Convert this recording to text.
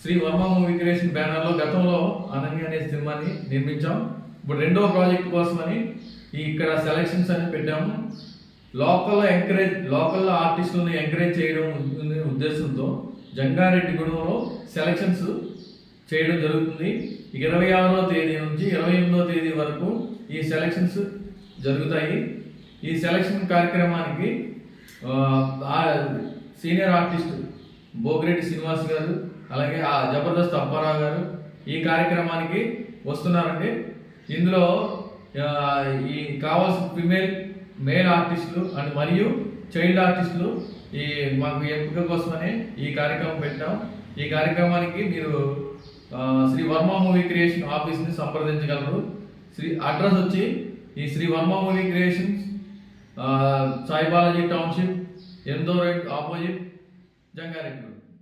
Shri Varma movie creation బ్యానర్లో గతంలో అనన్య అనే సినిమాని నిర్మించాం. ఇప్పుడు రెండో ప్రాజెక్ట్ కోసమని ఇక్కడ సెలక్షన్స్ అని పెట్టాము. లోకల్ ఎంకరేజ్ లోకల్ ఆర్టిస్టులను ఎంకరేజ్ చేయడం ఉద్దేశంతో ఉద్దేశంతో జంగారెడ్డిగూడెంలో సెలక్షన్స్ చేయడం జరుగుతుంది. ఇరవై ఆరో తేదీ నుంచి ఇరవై ఎనిమిదో తేదీ వరకు ఈ సెలక్షన్స్ జరుగుతాయి. ఈ సెలక్షన్ కార్యక్రమానికి సీనియర్ ఆర్టిస్ట్ బోగిరెడ్డి శ్రీనివాస్ గారు అలాగే ఆ జబర్దస్త్ అప్పారావు గారు ఈ కార్యక్రమానికి వస్తున్నారండి. ఇందులో ఈ కావాల్సిన ఫిమేల్ మేల్ ఆర్టిస్టులు అండ్ మరియు చైల్డ్ ఆర్టిస్టులు ఈ మాకు ఎంపిక కోసమని ఈ కార్యక్రమం పెట్టాం. ఈ కార్యక్రమానికి మీరు శ్రీ వర్మ మూవీ క్రియేషన్ ఆఫీస్ని సంప్రదించగలరు. శ్రీ అడ్రస్ వచ్చి ఈ Sri Varma movie creations Saibalaji township ఎందో రైట్ ఆపోజిట్ జంగారెడ్డి